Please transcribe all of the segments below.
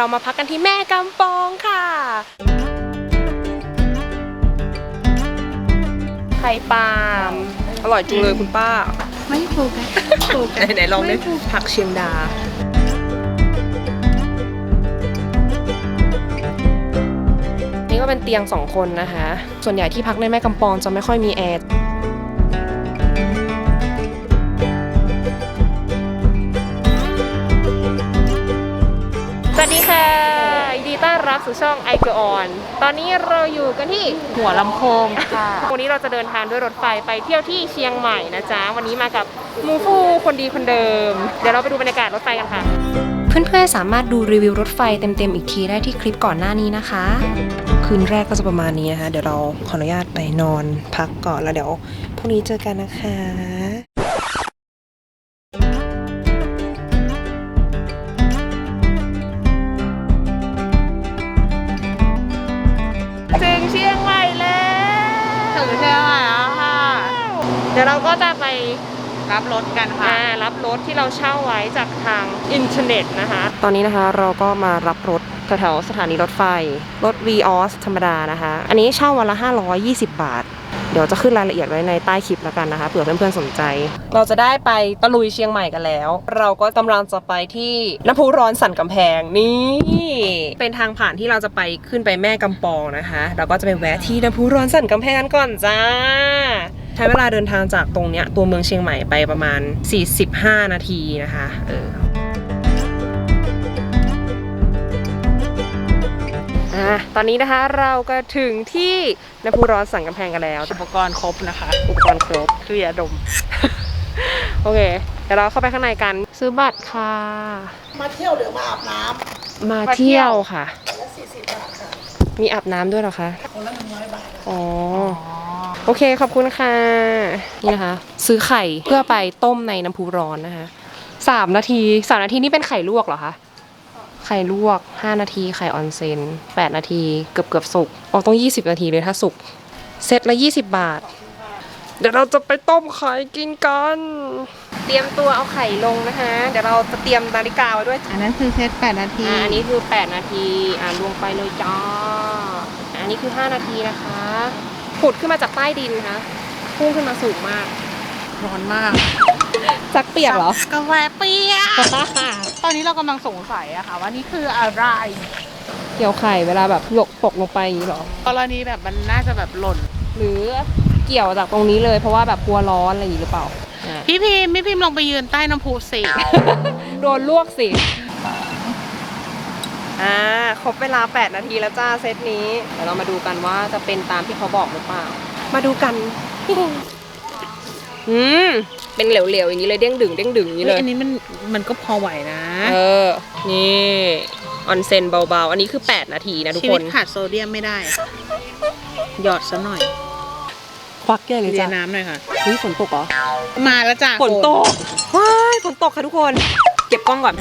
เรามาพักกันที่แม่กำปองค่ะ ไข่ปาล์มอร่อยจุงเลยคุณป้า ไม่โฟกัสโฟกัสไหนๆลองดิผักเชียงดา นี่ก็เป็นเตียงสองคนนะคะ ส่วนใหญ่ที่พักในแม่กำปองจะไม่ค่อยมีแอร์ ค่ะยินดีต้อนรับสู่ช่องไอเกออน ตอนนี้เราอยู่กันที่หัวลำโพงค่ะ วันนี้เราจะเดินทางด้วยรถไฟไปเที่ยวที่เชียงใหม่นะจ๊ะ วันนี้มากับมูฟูคนดีคนเดิม เดี๋ยวเราไปดูบรรยากาศรถไฟกันค่ะ เพื่อนๆ สามารถดูรีวิวรถไฟเต็มๆ อีกทีได้ที่คลิปก่อนหน้านี้นะคะ คืนแรกก็จะประมาณนี้นะคะ เดี๋ยวเราขออนุญาตไปนอนพักก่อนแล้วเดี๋ยวพรุ่งนี้เจอกันนะคะ ดี๋ยวเราก็จะไปรับรถกันค่ะอ่ารับรถที่เราเช่าไว้จากทางอินเทอร์เน็ตนะคะ ตอนนี้นะคะเราก็มารับรถแถวๆสถานีรถไฟ รถ v ีออสธรรมดานะคะ อันนี้เช่าวันละ 520 บาทเดี๋ยวจะขึ้นรายละเอียดไว้ในใต้คลิปแล้วกันนะคะเผื่อเพื่อนๆสนใจ เราจะได้ไปตะลุยเชียงใหม่กันแล้ว เราก็กำลังจะไปที่น้ำพุร้อนสันกำแพงนี่ เป็นทางผ่านที่เราจะไปขึ้นไปแม่กำปองนะคะ เราก็จะไปแวะที่น้ำพุร้อนสันกำแพงกันก่อนจ้าใช้เวลาเดินทางจากตรงเนี้ยตัวเมืองเชียงใหม่ไปประมาณ 45 นาทีนะคะ เออ อะตอนนี้นะคะเราก็ถึงที่น้ำพุร้อนสันกำแพงกันแล้วอุปกรณ์ครบนะคะ อุปกรณ์ครบ คือยาดม โอเค เดี๋ยวเราเข้าไปข้างในกัน ซื้อบัตรค่ะ มาเที่ยวหรือมาอาบน้มาเที่ยวค่ะำละสี่สิบบาทค่ะมีอาบน้ำด้วยเหรอคะ คนละหนึ่งร้อยบาทอ๋อ โอเคขอบคุณค่ะ นี่นะคะ ซื้อไข่เพื่อไปต้มในน้ำพุร้อนนะคะสามนาทีสามนาทีนี่เป็นไข่ลวกเหรอคะ ไข่ลวก 5 นาที ไข่ออนเซน 8 นาที เกือบเกือบสุกอ๋อต้อง 20 นาทีเลยถ้าสุก เซตละ 20 บาท เดี๋ยวเราจะไปต้มไข่กินกัน เตรียมตัวเอาไข่ลงนะคะ เดี๋ยวเราจะเตรียมนาฬิกาไว้ด้วยอันนั้นคือเซต8นาที อ่าอันนี้คือ 8 นาที อ่าลงไปเลยจ้า อันนี้คือ 5 นาทีนะคะ ผุดขึ้นมาจากใต้ดินนะคะ พุ่งขึ้นมาสูงมาก ร้อนมาก ซักเปียกเหรอ กาแฟเปียก ตอนนี้เรากำลังสงสัยอะค่ะ ว่านี่คืออะไร เกี่ยวไข่เวลาแบบหยกตกลงไปอย่างนี้เหรอ กรณีแบบมันน่าจะแบบหล่น หรือเกี่ยวจากตรงนี้เลยเพราะว่าแบบกลัวร้อนอะไรอย่างนี้หรือเปล่าอ่าพี่พิมพ์พี่พิมพ์ลงไปยืนใต้น้ำพุสิโดนลวกสิ อ่าครบเวลา 8 นาทีแล้วจ้าเซตนี้ เดี๋ยวเรามาดูกันว่าจะเป็นตามที่เขาบอกหรือเปล่า มาดูกัน อืม เป็นเหลวๆอย่างนี้เลยเด้งดึงเด้งดึงอย่างนี้เลยอันนี้มันมันก็พอไหวนะ เออนี่ออนเซนเบาๆ อันนี้คือ 8 นาทีนะทุกชีควิตน ขาดโซเดียมไม่ได้ หยอดซะหน่อยควักใหญ่เลยเรียจ้ะน้ำหน่อยค่ะ เฮ้ยฝนตกเหรอ มาแล้วจ้ะฝนตกว้ายฝนตกค่ะทุกคน เก็บกล้องก่อน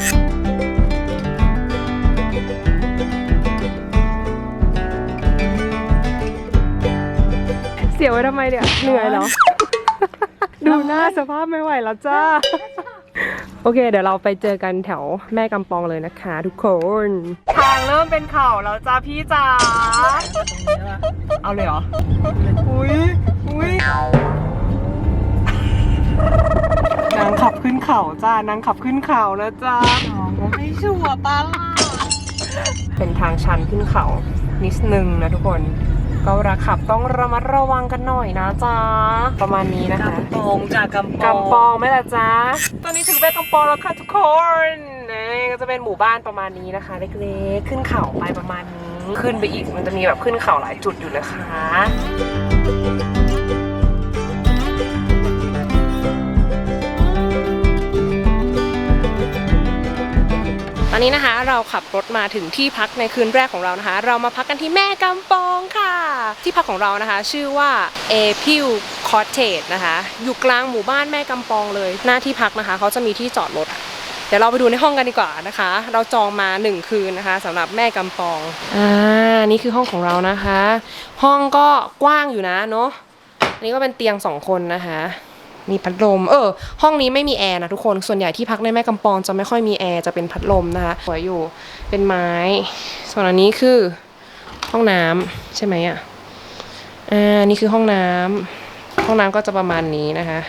เสียไว้ทำไมเนี่ย เหนื่อยเหรอ ดูหน้าสภาพไม่ไหวแล้วจ้า โอเค เดี๋ยวเราไปเจอกันแถวแม่กำปองเลยนะคะทุกคน ทางเริ่มเป็นเข่าแล้วจ้าพี่จ๋า เอาเลยเหรอ อุ้ยอุ้ยนางขับขึ้นเขาจ้านางขับขึ้นเขานะจ้าไม่ชัวร์ปะล่ะเป็นทางชันขึ้นเขานิดนึงนะทุกคน ก็เวลาขับต้องระมัดระวังกันหน่อยนะจ๊ะ ประมาณนี้นะคะกำปองจากกำปองกำปองไหมล่ะจ๊ะ ตอนนี้ถึงเป็นกำปองแล้วค่ะทุกคนนี่ก็จะเป็นหมู่บ้านประมาณนี้นะคะ เล็กๆ ขึ้นเขาไปประมาณนี้ ขึ้นไปอีกมันจะมีแบบขึ้นเขาหลายจุดอยู่นะคะ อนนี้นะคะเราขับรถมาถึงที่พักในคืนแรกของเรานะคะ เรามาพักกันที่แม่กำปองค่ะ ที่พักของเรานะคะ ชื่อว่าเอพิวคอ t เทจนะคะ อยู่กลางหมู่บ้านแม่กำปองเลย หน้าที่พักนะคะเขาจะมีที่จอดรถเดี๋ยวเราไปดูในห้องกันดีกว่านะคะ เราจองมาหนึ่งคืนนะคะสำหรับแม่กำปอง อ่า นี่คือห้องของเรานะคะ ห้องก็กว้างอยู่นะเนาะ อันนี้ก็เป็นเตียงสองคนนะคะ มีพัดลม เออ ห้องนี้ไม่มีแอร์นะทุกคน ส่วนใหญ่ที่พักในแม่กำปองจะไม่ค่อยมีแอร์จะเป็นพัดลมนะคะสวยอยู่ เป็นไม้ ส่วนอันนี้คือห้องน้ำใช่ไหมอะ อ่า นี่คือห้องน้ำห้องน้ำก็จะประมาณนี้นะคะ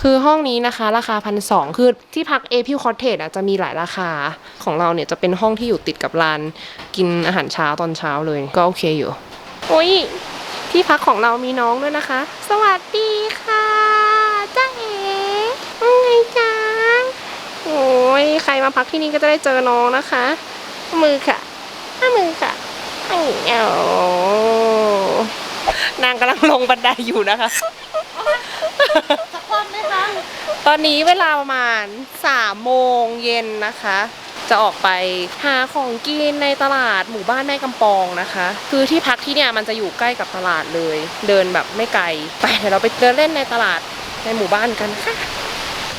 คือห้องนี้นะคะราคาพันสองคือที่พักเอพิวคอเทจอะจะมีหลายราคาของเราเนี่ยจะเป็นห้องที่อยู่ติดกับร้านกินอาหารเช้าตอนเช้าเลยก็โอเคอยู่ โอ้ยที่พักของเรามีน้องด้วยนะคะ สวัสดีค่ะ จ้าเอ๋ว่าไงจ๊ะโอ้ยใครมาพักที่นี่ก็จะได้เจอน้องนะคะเอามือค่ะเอามือค่ะอ้าวเอ้านางกำลังลงบันไดอยู่นะคะ สักคนไหมคะ ตอนนี้เวลาประมาณ3โมงเย็นนะคะ จะออกไปหาของกินในตลาดหมู่บ้านแม่กำปองนะคะ คือที่พักที่เนี่ยมันจะอยู่ใกล้กับตลาดเลย เดินแบบไม่ไกล ไปเดี๋ยวเราไปเดินเล่นในตลาด ในหมู่บ้านกันค่ะ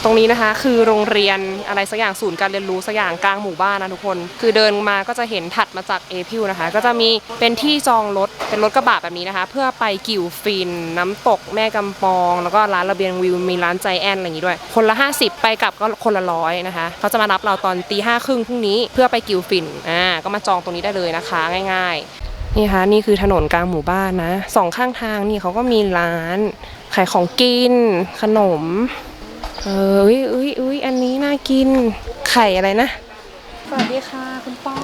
ตรงนี้นะคะคือโรงเรียนอะไรสักอย่างศูนย์การเรียนรู้สักอย่างกลางหมู่บ้านนะทุกคน คือเดินมาก็จะเห็นถัดมาจากเอพิวนะคะ ก็จะมีเป็นที่จองรถเป็นรถกระบะแบบนี้นะคะ เพื่อไปกิวฟิน น้ำตกแม่กำปอง แล้วก็ร้านระเบียงวิวมีร้านใจแอนอะไรอย่างนี้ด้วย คนละ 50 ไปกลับก็คนละร้อยนะคะเขาจะมารับเราตอนตีห้าครึ่งพรุ่งนี้เพื่อไปกิวฟินอ่าก็มาจองตรงนี้ได้เลยนะคะ ง่าย ๆ นี่ค่ะนี่คือถนนกลางหมู่บ้านนะสองข้างทางนี่เขาก็มีร้าน ขายของกิน ขนม เอออุ้ยอุ้ยอุ้ยอันนี้น่ากิน ไข่อะไรนะ สวัสดีค่ะคุณป้า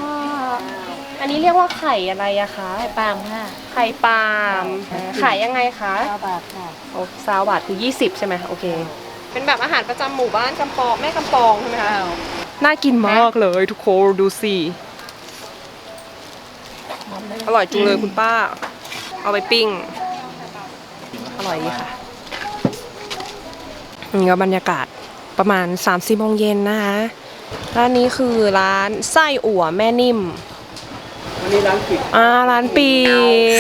อันนี้เรียกว่าไข่อะไรอะคะ ไข่ปาล์มค่ะ ไข่ปาล์มขายยังไงคะเก้าบาทค่ะโอ้ซาวบาทคือ 20 ใช่ไหมโอเค เป็นแบบอาหารประจำหมู่บ้านกำปองแม่กำปองใช่ไหมคะน่ากินมากเลยทุกคนดูสิอร่อยจุงเลยคุณป้า เอาไปปิ้ง อร่อยดีค่ะ นี่ก็บรรยากาศประมาณ3ามสี่โมงเย็นนะคะร้านนี้คือร้านไส้อั่วแม่นิ่มวันนี้ร้านปิดอ่าร้านปิ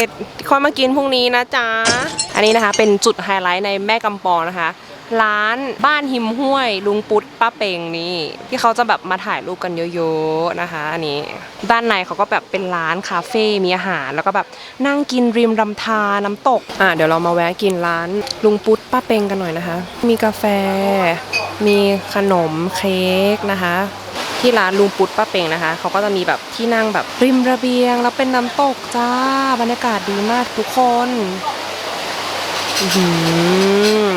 ดค่อยมากินพรุ่งนี้นะจ๊ะ อันนี้นะคะเป็นจุดไฮไลท์ในแม่กำปองนะคะ ร้านบ้านหิมห้วย ลุงปุ๊ดป้าเปงนี่ที่เขาจะแบบมาถ่ายรูปกันเยอะๆนะคะอันนี้ด้านในเขาก็แบบเป็นร้านคาเฟ่มีอาหาร แล้วก็แบบนั่งกินริมลำธารน้ำตกอ่าเดี๋ยวเรามาแวะกินร้านลุงปุ๊ดป้าเปงกันหน่อยนะคะ มีกาแฟ มีขนมเค้กนะคะที่ร้านลุงปุ๊ดป้าเปงนะคะ เขาก็จะมีแบบที่นั่งแบบริมระเบียง แล้วเป็นน้ำตกจ้าบรรยากาศดีมากทุกคน อือ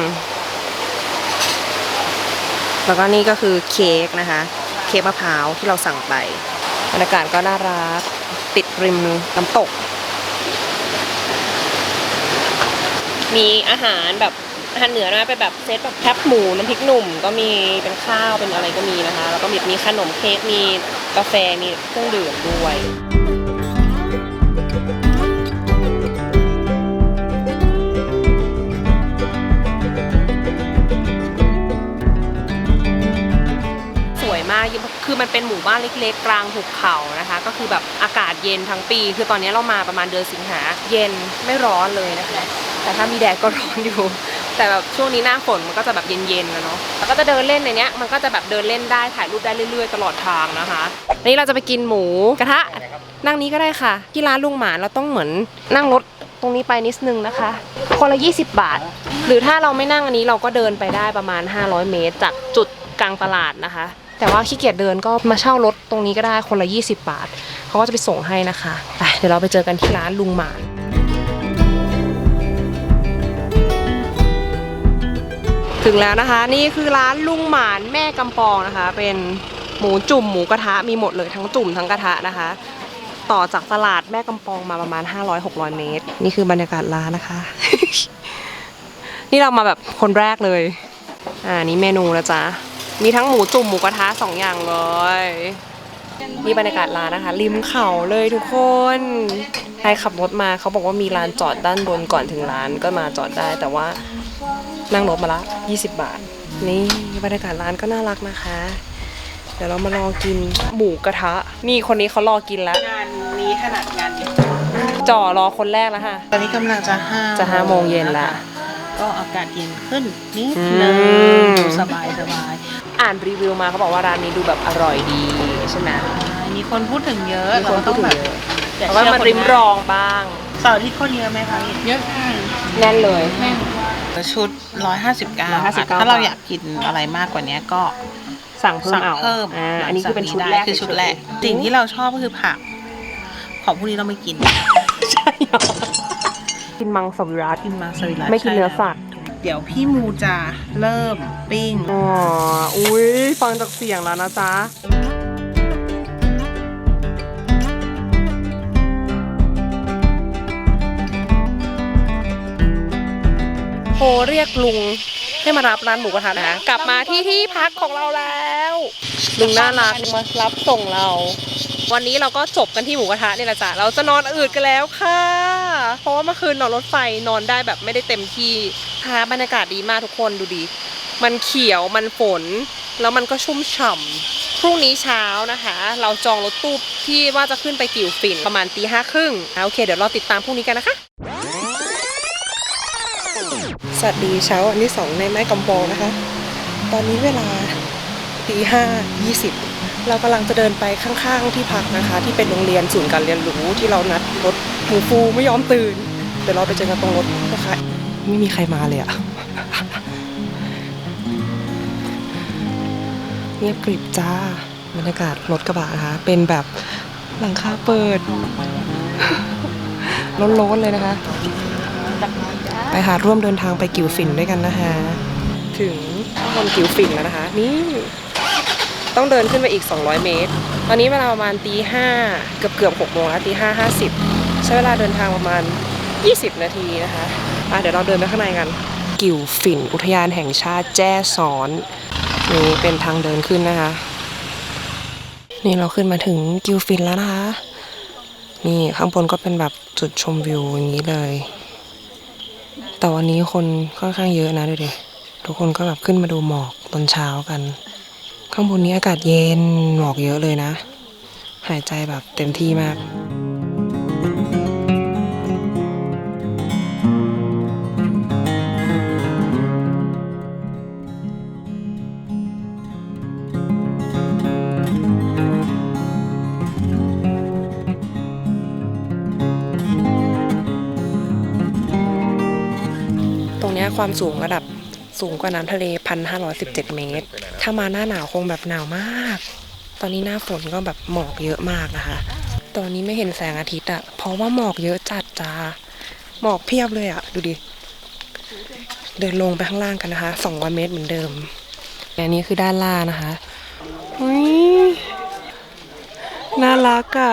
แล้วก็นี่ก็คือเค้กนะคะ เค้กมะพร้าวที่เราสั่งไปบรรยากาศก็น่ารัก ติดริมน้ำตก มีอาหารแบบอาหารเหนือนะเป็นแบบเซตแบบแคบหมูน้ำพริกหนุ่ม ก็มีเป็นข้าวเป็นอะไรก็มีนะคะ แล้วก็มีมีขนมเค้กมีกาแฟมีเครื่องดื่มด้วย คือมันเป็นหมู่บ้านเล็กๆ กลางหุบเขานะคะ ก็คือแบบอากาศเย็นทั้งปี คือตอนนี้เรามาประมาณเดือนสิงหาเย็นไม่ร้อนเลยนะคะ แต่ถ้ามีแดดก็ร้อนอยู่ แต่แบบช่วงนี้หน้าฝนมันก็จะแบบเย็นๆนะเนาะแล้วก็จะเดินเล่นในเนี้ยมันก็จะแบบเดินเล่นได้ถ่ายรูปได้เรื่อยๆ ตลอดทางนะคะนนี้เราจะไปกินหมูกระทะนั่งนี้ก็ได้ค่ะ ที่ร้านลุงหมานเราต้องเหมือนนั่งรถตรงนี้ไปนิดนึงนะคะ คนละ 20 บาท หรือถ้าเราไม่นั่งอันนี้เราก็เดินไปได้ประมาณ 500 เมตร จากจุดกลางตลาดนะคะ แต่ว่าขี้เกียจเดินก็มาเช่ารถตรงนี้ก็ได้คนละ 20 บาท เขาก็จะไปส่งให้นะคะไปเดี๋ยวเราไปเจอกันที่ร้านลุงหมานถึงแล้วนะคะ นี่คือร้านลุงหมานแม่กำปองนะคะ เป็นหมูจุ่มหมูกระทะมีหมดเลยทั้งจุ่มทั้งกระทะนะคะ ต่อจากตลาดแม่กำปองมาประมาณ 500-600 เมตร นี่คือบรรยากาศร้านนะคะ นี่เรามาแบบคนแรกเลย อ่านี่เมนูนะจ๊ะ มีทั้งหมูจุ่มหมูกระทะสองอย่างเลยนี่บรรยากาศร้านนะคะ ริมเขาเลยทุกคนใครขับรถมาเขาบอกว่ามีร้านจอดด้านบนก่อนถึงร้านก็มาจอดได้ แต่ว่านั่งรถมาละ 20 บาท นี่บรรยากาศร้านก็น่ารักนะคะ เดี๋ยวเรามารอกินหมูกระทะ นี่คนนี้เขารอกินแล้วงานนี้ขนาดงานนี้จ่อรอคนแรกแล้วค่ะ ตอนนี้กำลังจะห้าจะห้าโมงเย็นละก็อากาศเย็นขึ้นนิดอืนึงมดูสบายสบาย อ่านรีวิวมาเขาบอกว่าร้านนี้ดูแบบอร่อยดีใช่ไหมมีคนพูดถึงเยอะมีคนพูดถึงเยอะแต่เขาก็มาริมรองบ้างเสาร์อาที่คนเยอะไหมคะเยอะค่ะแน่นเลยแน่นชุด 159 159ถ้าเราอยากกินอะไรมากกว่านี้ก็สั่งเพิ่มสั่งเอาเพิ่มอ่าอันนี้คือเป็นชุดแรกคือชุดแรกสิ่งที่เราชอบก็คือผัก ของพวกนี้เราไม่กิน ใช่เหรอกินมังสวิรัตกินมังสวิรัติไม่กินเนื้อใช่สัตว์ เดี๋ยวพี่มูจะเริ่มปิ้ง อ๋อ อุ้ยฟังจากเสียงแล้วนะจ๊ะ โทรเรียกลุงให้มารับร้านหมูกระทะนะกลับมาที่ที่พักของเราแล้ว ลุงน่ารักมารับส่งเรา วันนี้เราก็จบกันที่หมูกระทะนี่แหละจ้ะเราจะนอนอืดกันแล้วค่ะ เพราะว่าเมื่อคืนนอนรถไฟนอนได้แบบไม่ได้เต็มที่ คะบรรยากาศดีมากทุกคนดูดี มันเขียวมันฝน แล้วมันก็ชุ่มฉ่ำพรุ่งนี้เช้านะคะ เราจองรถตู้ที่ว่าจะขึ้นไปกิ่วฝิ่นประมาณตีห้าครึ่งโอเค เดี๋ยวเราติดตามพรุ่งนี้กันนะคะสวัสดีเช้าวันที่สองในไม้กำปองนะคะ ตอนนี้เวลาตีห้ายี่สิบเรากำลังจะเดินไปข้างๆที่พักนะคะ ที่เป็นโรงเรียนศูนย์การเรียนรู้ที่เรานัดรถหูฟูไม่ยอมตื่น เดี๋ยวเราไปเจอกันตรงรถนะคะ ไม่มีใครมาเลยอะเงียบกริบจ้าบรรยากาศรถกระบะนะคะ เป็นแบบหลังคาเปิดร้อนๆเลยนะคะ ไปหาร่วมเดินทางไปกิวฟินด้วยกันนะคะ ถึงบนกิวฟินแล้วนะคะ นี่ต้องเดินขึ้นไปอีก 200 เมตร ตอนนี้เวลาประมาณตีห้าเกือบเกือบหกโมงแล้วตีห้าห้าสิบใช้เวลาเดินทางประมาณ 20 นาทีนะคะ อะเดี๋ยวเราเดินไปข้างในกัน กิวฟินอุทยานแห่งชาติแจ้ซ้อน นี่เป็นทางเดินขึ้นนะคะ นี่เราขึ้นมาถึงกิวฟินแล้วนะคะ นี่ข้างบนก็เป็นแบบจุดชมวิวอย่างนี้เลย แต่วันนี้คนค่อนข้างเยอะนะดูดิทุกคนก็แบบขึ้นมาดูหมอกตอนเช้ากัน ข้างบนนี้อากาศเย็นหมอกเยอะเลยนะ หายใจแบบเต็มที่มาก นี้ยความสูงระดับสูงกว่าน้ำทะเลพันห้าร้อยสิบเจ็ดเมตร ถ้ามาหน้าหนาวคงแบบหนาวมาก ตอนนี้หน้าฝนก็แบบหมอกเยอะมากนะคะ ตอนนี้ไม่เห็นแสงอาทิตย์อะเพราะว่าหมอกเยอะจัดจ้า หมอกเพียบเลยอะดูดิ เดินลงไปข้างล่างกันนะคะสองร้อยเมตรเหมือนเดิม อันนี้คือด้านล่างนะคะน่ารักอะ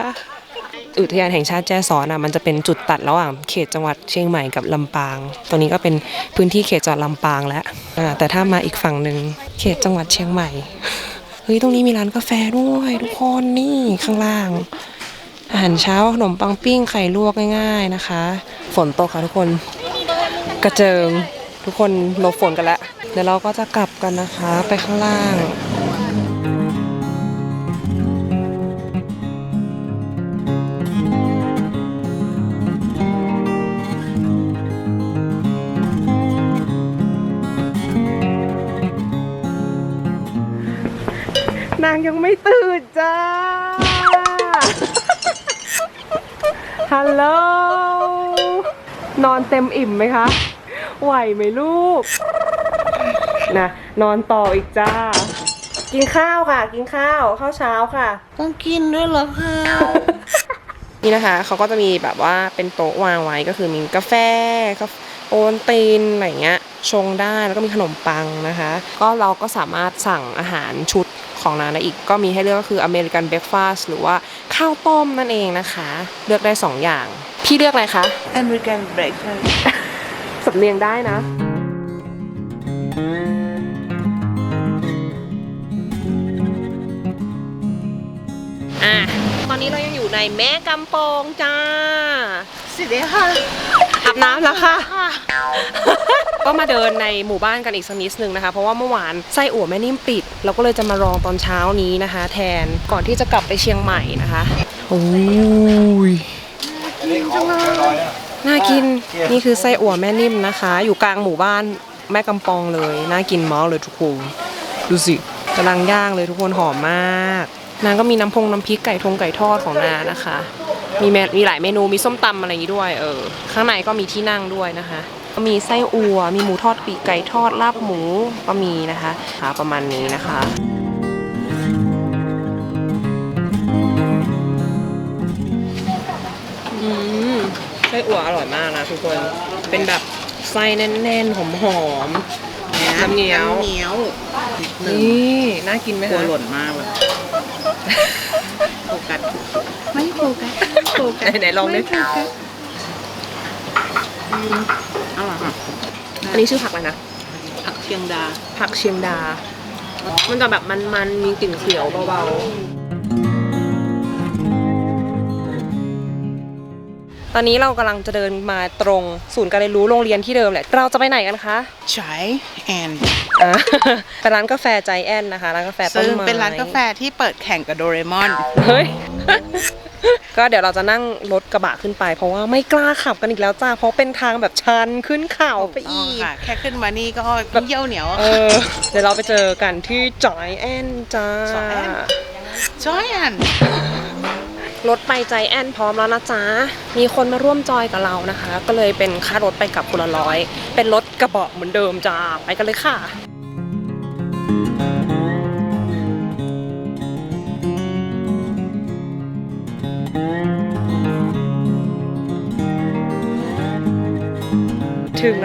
อุทยานแห่งชาติแจ้ซ้อนอะมันจะเป็นจุดตัดระหว่างเขตจังหวัดเชียงใหม่กับลำปาง ตอนนี้ก็เป็นพื้นที่เขตจังหวัดลำปางแล้วแต่ถ้ามาอีกฝั่งหนึ่งเขตจังหวัดเชียงใหม่เฮ้ยตรงนี้มีร้านกาแฟด้วยทุกคนนี่ข้างล่าง อาหารเช้าขนมปังปิ้งไข่ลวกง่ายๆนะคะ ฝนตกค่ะทุกคน กระเจิงทุกคนหลบฝนกันแล้วเดี๋ยวเราก็จะกลับกันนะคะ ไปข้างล่างางยังไม่ตื่นจ้า ฮัลโหล นอนเต็มอิ่มไหมคะ ไหวไหมลูก นะ นอนต่ออีกจ้า กินข้าวค่ะ กินข้าว ข้าวเช้าค่ะ ต้องกินด้วยเหรอคะนี่นะคะ เขาก็จะมีแบบว่าเป็นโต๊ะวางไว้ก็คือมีกาแฟกาแฟโอนตีนอะไรเงี้ยชงได้แล้วก็มีขนมปังนะคะ ก็เราก็สามารถสั่งอาหารชุด ของนางได้อีกก็มีให้เลือกก็คืออเมริกันเบรคฟาสหรือว่าข้าวต้มนั่นเองนะคะ เลือกได้ 2 อย่าง พี่เลือกอะไรคะอเมริกันเบรกฟาสสำเนียงได้นะอะตอนนี้เรายังอยู่ในแม่กำปองจ้าสิเดีค่ะ อาบน้ำแล้วค่ะ ก็มาเดินในหมู่บ้านกันอีกสักนิดนึงนะคะ เพราะว่าเมื่อวานไส้อั่วแม่นิ่มปิด เราก็เลยจะมาลองตอนเช้านี้นะคะ แทนก่อนที่จะกลับไปเชียงใหม่นะคะโอ้ยน่ากินนี่คือไส้อั่วแม่นิ่มนะคะ อยู่กลางหมู่บ้านแม่กำปองเลย น่ากินมากเลยทุกคนดูสิกำลังย่างเลยทุกคนหอมมากนางก็มีน้ำพงน้ำพริกไก่ทงไก่ทอดของนางนะคะ มีเมมีหลายเมนูมีส้มตำอะไรอย่างนี้ด้วยเออข้างในก็มีที่นั่งด้วยนะคะเก็มีไส้อัว มีหมูทอดปีกไก่ทอดลาบหมูก็มีนะคะค่ะประมาณนี้นะคะอืมไส้อั่วอร่อยมากนะทุกคนเป็นแบบไส้แน่นๆหอมๆน้ำเงี้ยวเหนียวนี่น่ากินไหมกลัวคะหล่นมากเลยโฟกัส ไม่โฟกัสโฟกัสไหนๆลองดิ ไม่โฟกัสอืมอร่อยค่ะอันนี้ชื่อผักอะไรนะ ผักเชียงดา ผักเชียงดา มันจะแบบมันๆ มีกลิ่นเขียวเบาๆ ตอนนี้เรากำลังจะเดินมาตรงศูนย์การเรียนรู้โรงเรียนที่เดิมแหละ เราจะไปไหนกันคะใช้แอนอ่าเป็นร้านกาแฟใจแอนนะคะร้านกาแฟต้นซึ่งไม้เป็นร้านกาแฟที่เปิดแข่งกับโดเรมอน เฮ้ย ก็เดี๋ยวเราจะนั่งรถกระบะขึ้นไป เพราะว่าไม่กล้าขับกันอีกแล้วจ้าเพราะเป็นทางแบบชันขึ้นเขาไปอีก ค่ะ แค่ขึ้นมานี่ก็เยี่ยวเหนียว เออ เดี๋ยวเราไปเจอกันที่จอยแอนจ้า Giant จอยแอนรถไปใจแอนพร้อมแล้วนะจ๊ะ มีคนมาร่วมจอยกับเรานะคะ ก็เลยเป็นค่ารถไปกับคนละร้อย เป็นรถกระบะเหมือนเดิมจ้า ไปกันเลยค่ะ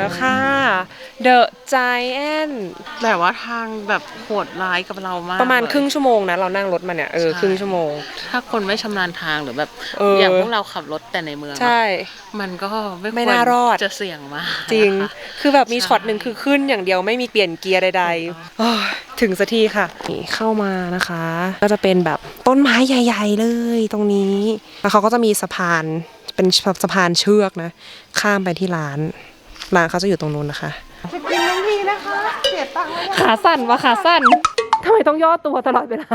แล้วค่ะ The Giant แต่ว่าทางแบบโหดร้ายกับเรามากประมาณเลยครึ่งชั่วโมงนะเรานั่งรถมาเนี่ยเออใช่ครึ่งชั่วโมง ถ้าคนไม่ชำนาญทางหรือแบบเออออย่างพวกเราขับรถแต่ในเมืองอะใช่ มันก็ไม่ไม่ควน่ารอด จะเสี่ยงมากจริง นะคะ คือแบบมีใช่ ช็อตหนึ่งคือขึ้นอย่างเดียวไม่มีเปลี่ยนเกียร์ใดๆโอ้ยถึงสักทีค่ะนี่เข้ามานะคะ ก็จะเป็นแบบต้นไม้ใหญ่ ๆ เลยตรงนี้ แล้วเขาก็จะมีสะพานเป็นสะพานเชือกนะ ข้ามไปที่ร้าน ร้านเขาจะอยู่ตรงนู้นนะคะจะกินทั้งทีนะคะ เสียตังค์เลยขาสั่นวะขาสั่นทำไมต้องย่อตัวตลอดเวลา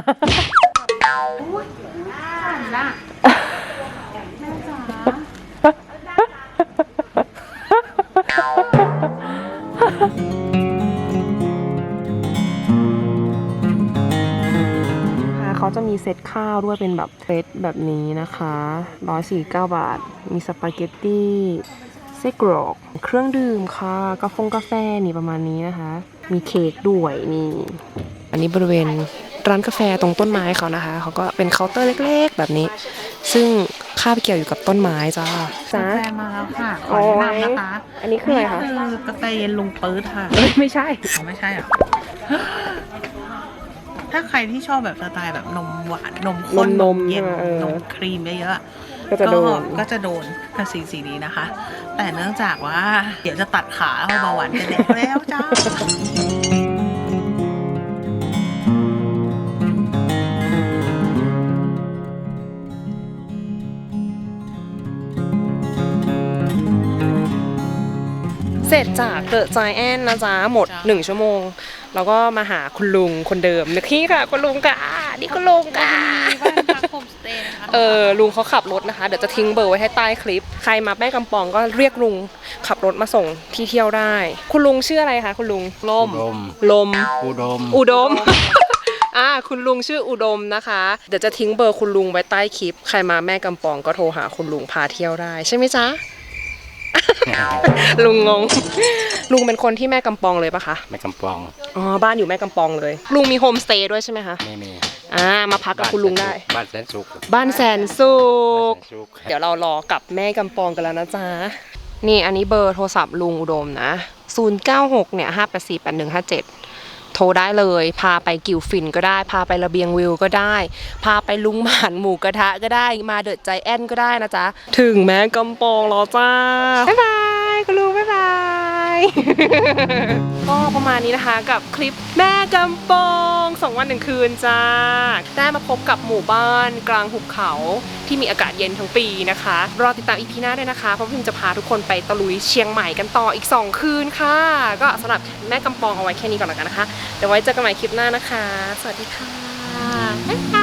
นะค่ะเขาจะมีเซตข้าวด้วยเป็นแบบเซตแบบนี้นะคะ 149 บาท มีสปาเกตตี้ ไส้กรอกเครื่องดื่มค่ะกาแฟกาแฟนี่ประมาณนี้นะคะ มีเค้กด้วยนี่ อันนี้บริเวณร้านกาแฟตรงต้นไม้เขานะคะ เขาก็เป็นเคาน์เตอร์เล็กๆ แบบนี้ ซึ่งคาบเกี่ยวอยู่กับต้นไม้จ้าจ้ากาแฟมาแล้วค่ะขอแนะนำนะคะอันนี้คืออะไรคะนี่คือกาแฟเย็นลุงปื๊ดค่ะเอ้ยไม่ใช่อ๋อไม่ใช่เหรอะถ้าใครที่ชอบแบบสไตล์แบบนมหวานนมข้นนมๆเย็นใช่ไหมเออนมครีมเยอะๆอะ ก็จะโดน ก็จะโดนกับสีสีนี้นะคะ แต่เนื่องจากว่า เดี๋ยวจะตัดขาเอาเบาหวานจะแดกแล้วจ้าเสร็จจากเดอะจแอนนะจ๊ะ หมดจ้ะหนึ่งชั่วโมง แล้วก็มาหาคุณลุงคนเดิมนี่ค่ะคุณลุงค่ะนี่คุณลุงค่ะบ้านพักโฮมสเตย์นะคะ เออลุงเขาขับรถนะคะ เดี๋ยวจะทิ้งเบอร์ไว้ให้ใต้คลิป ใครมาแม่กำปองก็เรียกลุงขับรถมาส่งที่เที่ยวได้ คุณลุงชื่ออะไรคะคุณลุงลมอุดมลม อุดม อุดมอ่าคุณลุงชื่ออุดมนะคะ เดี๋ยวจะทิ้งเบอร์คุณลุงไว้ใต้คลิป ใครมาแม่กำปองก็โทรหาคุณลุงพาเที่ยวได้ใช่ไหมจ๊ะ ลุงงง ลุงเป็นคนที่แม่กำปองเลยปะคะไม่กำปอง อ๋อ บ้านอยู่แม่กำปองเลย ลุงมีโฮมสเตย์ด้วยใช่ไหมคะ ไม่มี อ่ามาพักกับคุณลุงได้ บ้านแสนสุขบ้านแสนสุขบ้านแสนสุขเดี๋ยวเรารอกลับแม่กำปองกันแล้วนะจ๊ะนี่อันนี้เบอร์โทรศัพท์ลุงอุดมนะ 096 เนี่ย 5848157 โทรได้เลย พาไปกิวฟินก็ได้ พาไประเบียงวิวก็ได้ พาไปลุงหมานหมูกระทะก็ได้ มาเดอะใจแอนก็ได้นะจ๊ะ ถึงแม่กำปองแล้วจ้า บ๊ายบาย คุณลุงบ๊ายบาย ก็ประมาณนี้นะคะกับคลิปแม่กำปองสองวันหนึ่งคืนจ้า ได้มาพบกับหมู่บ้านกลางหุบเขาที่มีอากาศเย็นทั้งปีนะคะ รอติดตามอีพีหน้าด้วยนะคะ เพราะพิมจะพาทุกคนไปตะลุยเชียงใหม่กันต่ออีก 2 คืนค่ะ ก็สำหรับแม่กำปองเอาไว้แค่นี้ก่อนแล้วกันนะคะ เดี๋ยวไว้เจอกันใหม่คลิปหน้านะคะ สวัสดีค่ะ